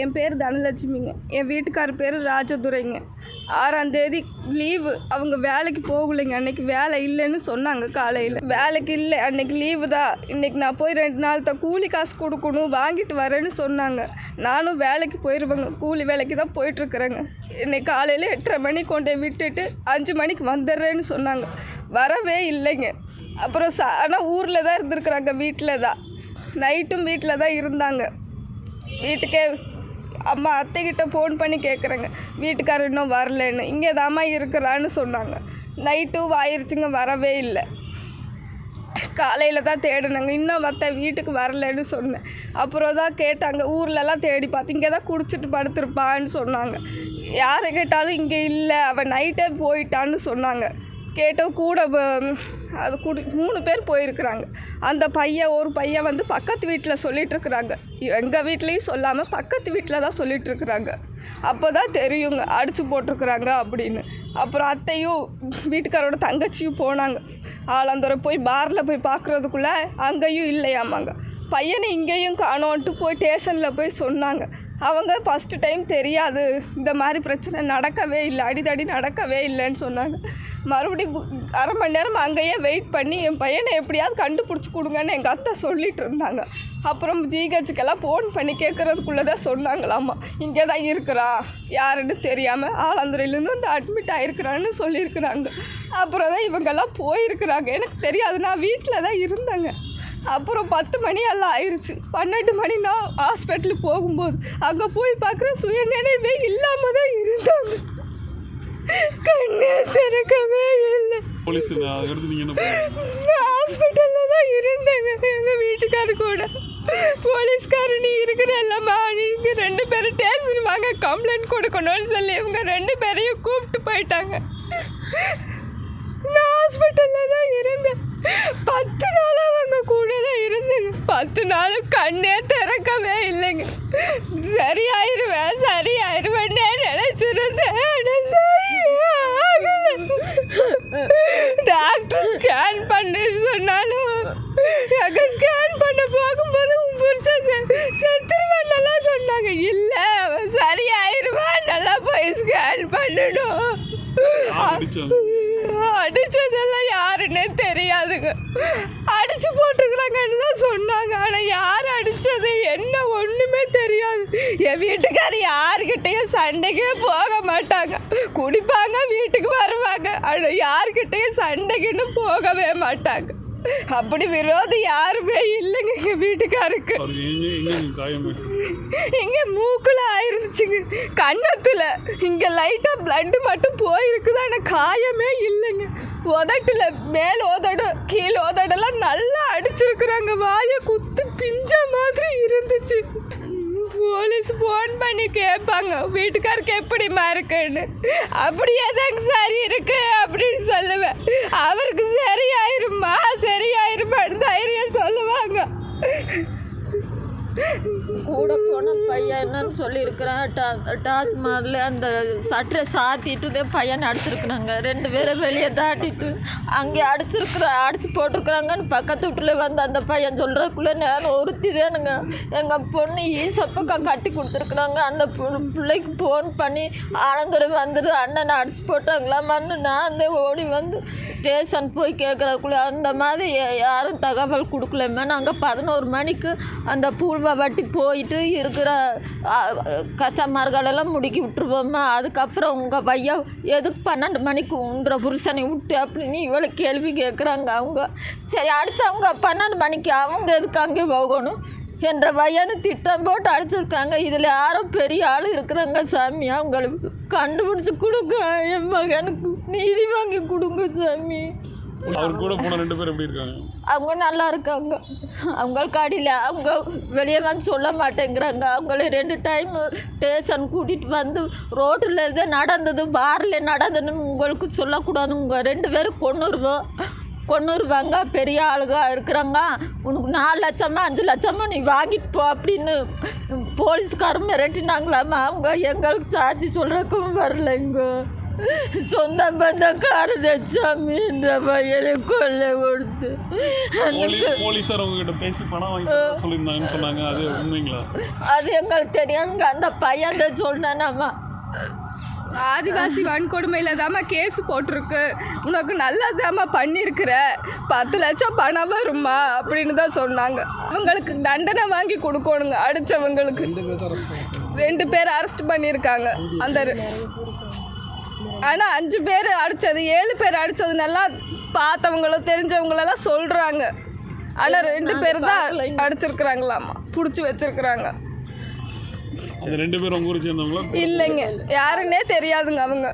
என் பேர் தனலட்சுமிங்க. என் வீட்டுக்கார் பேர் ராஜதுரைங்க. ஆறாம் தேதி லீவு அவங்க வேலைக்கு போகலைங்க. அன்னைக்கு வேலை இல்லைன்னு சொன்னாங்க காலையில். வேலைக்கு இல்லை. அன்னைக்கு லீவு தான். இன்னைக்கு நான் போய் ரெண்டு நாள் தான் கூலி காசு கொடுக்கணும் வாங்கிட்டு வரேன்னு சொன்னாங்க. நானும் வேலைக்கு போயிடுவேங்க கூலி வேலைக்கு தான் போயிட்டுருக்குறேங்க. இன்னைக்கு காலையில் எட்டரை மணிக்கு கொண்டு விட்டுட்டு அஞ்சு மணிக்கு வந்துடுறேன்னு சொன்னாங்க. வரவே இல்லைங்க. அப்புறம் ச ஆனால் ஊரில் தான் இருந்திருக்குறாங்க வீட்டில் தான். நைட்டும் வீட்டில் தான் இருந்தாங்க. வீட்டுக்கே அம்மா அத்தைக்கிட்ட ஃபோன் பண்ணி கேட்குறேங்க வீட்டுக்காரர் இன்னும் வரலன்னு. இங்கே தாம்மா இருக்கிறான்னு சொன்னாங்க. நைட்டும் ஆயிடுச்சுங்க வரவே இல்லை. காலையில் தான் தேடினாங்க. இன்னும் மற்ற வீட்டுக்கு வரலன்னு சொன்னேன். அப்புறம் தான் கேட்டாங்க ஊர்லலாம் தேடி பார்த்து இங்கே தான் குடிச்சிட்டு படுத்துருப்பான்னு சொன்னாங்க. யாரை கேட்டாலும் இங்கே இல்லை அவன் நைட்டே போயிட்டான்னு சொன்னாங்க. கேட்டோம் கூட அது கூடி மூணு பேர் போயிருக்கிறாங்க. அந்த பையன் ஒரு பையன் வந்து பக்கத்து வீட்டில் சொல்லிகிட்ருக்குறாங்க இருக்கிறாங்க எங்கள் வீட்லேயும் சொல்லாமல் பக்கத்து வீட்டில் தான் சொல்லிகிட்ருக்குறாங்க அப்போ தான் தெரியுங்க அடித்து போட்டிருக்குறாங்க அப்படின்னு. அப்புறம் அத்தையும் வீட்டுக்காரோட தங்கச்சியும் போனாங்க. ஆலந்துறை போய் பாரில் போய் பார்க்குறதுக்குள்ளே அங்கேயும் இல்லையாமாங்க. பையனை இங்கேயும் காணோன்ட்டு போய் ஸ்டேஷனில் போய் சொன்னாங்க. அவங்க ஃபஸ்ட்டு டைம் தெரியாது. இந்த மாதிரி பிரச்சனை நடக்கவே இல்லை அடிதடி நடக்கவே இல்லைன்னு சொன்னாங்க. மறுபடியும் அரை மணி நேரம் அங்கேயே வெயிட் பண்ணி என் பையனை எப்படியாவது கண்டுபிடிச்சி கொடுங்கன்னு எங்கள் அத்தை சொல்லிட்டு இருந்தாங்க. அப்புறம் ஜிஹெச்சுக்கெல்லாம் ஃபோன் பண்ணி கேட்குறதுக்குள்ளே தான் சொன்னாங்களாமா. இங்கே தான் இருக்கிறான் யாருன்னு தெரியாமல் ஆலந்துறையிலேருந்து வந்து அட்மிட் ஆகிருக்கிறான்னு சொல்லியிருக்கிறாங்க. அப்புறம் தான் இவங்கெல்லாம் போயிருக்கிறாங்க. எனக்கு தெரியாது நான் வீட்டில் தான் இருந்தேங்க. அப்புறம் பத்து மணி எல்லாம் ஆயிடுச்சு பன்னெண்டு மணி நான் ஹாஸ்பிட்டலுக்கு போகும்போது. அங்கே போய் பார்க்குற சுயநினைவே இல்லாமல் தான் இருந்தாங்க. கண்ணே திறக்கவே இல்லை. ஹாஸ்பிட்டலில் தான் இருந்தேங்க. எங்கள் வீட்டுக்காரு கூட. போலீஸ்காரு நீ இருக்கிறல்லம்மா நீங்கள் ரெண்டு பேரும் ஸ்டேஷன் வாங்க கம்ப்ளைண்ட் கொடுக்கணும்னு சொல்லி இவங்க ரெண்டு பேரையும் கூப்பிட்டு போயிட்டாங்க. நான் ஹாஸ்பிட்டலில் தான் இருந்தேன். பத்து நாள் அவங்க பத்து நாள் கண்ணே திறக்கவே இல்லைங்க. சரியாயிருவேன் சரியாயிருவேன்னே நினச்சிருந்தேன். டாக்டர் ஸ்கேன் பண்ணு சொன்னாலும் அங்கே ஸ்கேன் பண்ண போகும்போது உன் புருஷன் செ- செத்துருவான்னெல்லாம் சொன்னாங்க. இல்லை சரியாயிருவான் நல்லா போய் ஸ்கேன் பண்ணணும். அடிச்சதெல்லாம் யாருன்னே தெரியாதுங்க அடிச்சு போட்டுக்கிறாங்கன்னு தான் சொன்னாங்க ஆனால் யார் அடிச்சது என்ன ஒன்றுமே தெரியாது என் வீட்டுக்காரர் யாருக்கிட்டேயும் சண்டைக்கே போக மாட்டாங்க. குடிப்பாங்க வீட்டுக்கு வருவாங்க. ஆனால் யாருக்கிட்டேயும் சண்டைக்குன்னு போகவே மாட்டாங்க. அப்படி விரோதி யாருமே இல்லைங்க எங்கள் வீட்டுக்காருக்கு. எங்கே மூக்கில் ஆயிருந்துச்சுங்க. கன்னத்தில். இங்கே லைட்டாக பிளட்டு மட்டும் போயிருக்குது ஆனால் காயமே இல்லைங்க. உதட்டுல மேல் உதடு கீழ் உதடெல்லாம் நல்லா அடிச்சிருக்குறாங்க. வாயை குத்து பிஞ்ச மாதிரி இருந்துச்சு. போலீஸ் ஃபோன் பண்ணி கேட்பாங்க வீட்டுக்காருக்கு எப்படிம்மா இருக்குன்னு அப்படியே தாங்க சரி இருக்கு அப்படின்னு சொல்லுவேன். அவருக்கு சரியாயிருமா? சரியாயிருமான்னு தைரியம் சொல்லுவாங்க. கூட போன பையன் என்னன்னு சொல்லியிருக்கிறான். டா டாஸ்மாகில் அந்த சட்டரை சாத்திட்டு தான் பையன் அடிச்சிருக்கிறாங்க. ரெண்டு பேரும் வெளியே தாட்டிட்டு அங்கே அடிச்சிருக்கிற அடிச்சு போட்டிருக்கிறாங்கன்னு பக்கத்து வீட்டில் வந்து அந்த பையன் சொல்கிறதுக்குள்ளே நேரம் ஒருத்தி தானுங்க எங்கள் பொண்ணு ஈசப்பக்கா கட்டி கொடுத்துருக்குறாங்க. அந்த பிள்ளைக்கு ஃபோன் பண்ணி ஆனந்தோட வந்துடு அண்ணனை அடிச்சு போட்டாங்களாமான்னு நான் அந்த ஓடி வந்து ஸ்டேஷன் போய் கேட்குறதுக்குள்ளே அந்த மாதிரி யாரும் தகவல் கொடுக்கலமே நாங்கள் பதினோரு மணிக்கு அந்த பூல்வா வட்டி போயிட்டு இருக்கிற கஸ்டமர்களெல்லாம் முடுக்கி விட்டுருவோம்மா. அதுக்கப்புறம் உங்கள் பையன் எதுக்கு பன்னெண்டு மணிக்கு உன்ற புருஷனை விட்டு அப்படின்னு இவ்வளோ கேள்வி கேட்குறாங்க அவங்க. சரி அடித்தவங்க பன்னெண்டு மணிக்கு அவங்க எதுக்கு அங்கே போகணும் என்ற பையனு திட்டம் போட்டு அடிச்சிருக்காங்க. இதில் யாரும் பெரிய ஆள் இருக்கிறாங்க சாமி. அவங்களுக்கு கண்டுபிடிச்சி கொடுங்க. என் மகனுக்கு நீதி வாங்கி கொடுங்க சாமி. அவர் கூட போன ரெண்டு பேர் எப்படி இருக்காங்க? அவங்க நல்லா இருக்காங்க. அவங்களுக்கு அடியில் அவங்க வெளியே வந்து சொல்ல மாட்டேங்கிறாங்க. அவங்கள ரெண்டு டைம் ஸ்டேஷன் கூட்டிகிட்டு வந்து ரோட்டில் இது நடந்தது பாரில் நடந்ததுன்னு உங்களுக்கு சொல்லக்கூடாது உங்கள் ரெண்டு பேரும் கொண்டுருவோம் கொண்டுருவாங்க பெரிய ஆளுங்க இருக்கிறாங்க. உனக்கு நாலு லட்சமா அஞ்சு லட்சமா நீ வாங்கிட்டு போ அப்படின்னு போலீஸ்காரன் மிரட்டினாங்களாமா? அவங்க எங்களுக்கு சாட்சி சொல்கிறதுக்கும் வரலைங்க. சொந்த பந்தக்கார சாமின்ற பையனை கொல்ல கொடுத்து. போலீ போலீஸார் உங்ககிட்ட பேசி பணம் சொல்லியிருந்தாங்கன்னு சொன்னாங்க. அது உண்மைங்களா? அது எங்களுக்கு தெரியாதுங்க அந்த பையன் தான் சொன்னானாம்மா ஆதிவாசி வன்கொடுமையில் தாம்மா கேஸ் போட்டிருக்கு. உனக்கு நல்லதாம்மா பண்ணியிருக்கிற. பத்து லட்சம் பணம் வருமா அப்படின்னு தான் சொன்னாங்க. அவங்களுக்கு தண்டனை வாங்கி கொடுக்கணுங்க. அடித்தவங்களுக்கு ரெண்டு பேர் அரெஸ்ட் பண்ணியிருக்காங்க. அந்த ஆனால் அஞ்சு பேர் அடித்தது ஏழு பேர் அடித்தது நல்லா பார்த்தவங்களும் தெரிஞ்சவங்களெல்லாம் சொல்கிறாங்க ஆனால் ரெண்டு பேர் தான் அடிச்சிருக்கிறாங்களாம்மா பிடிச்சி வச்சிருக்கிறாங்க. அந்த ரெண்டு பேரும் இல்லைங்க. யாருன்னே தெரியாதுங்க அவங்க.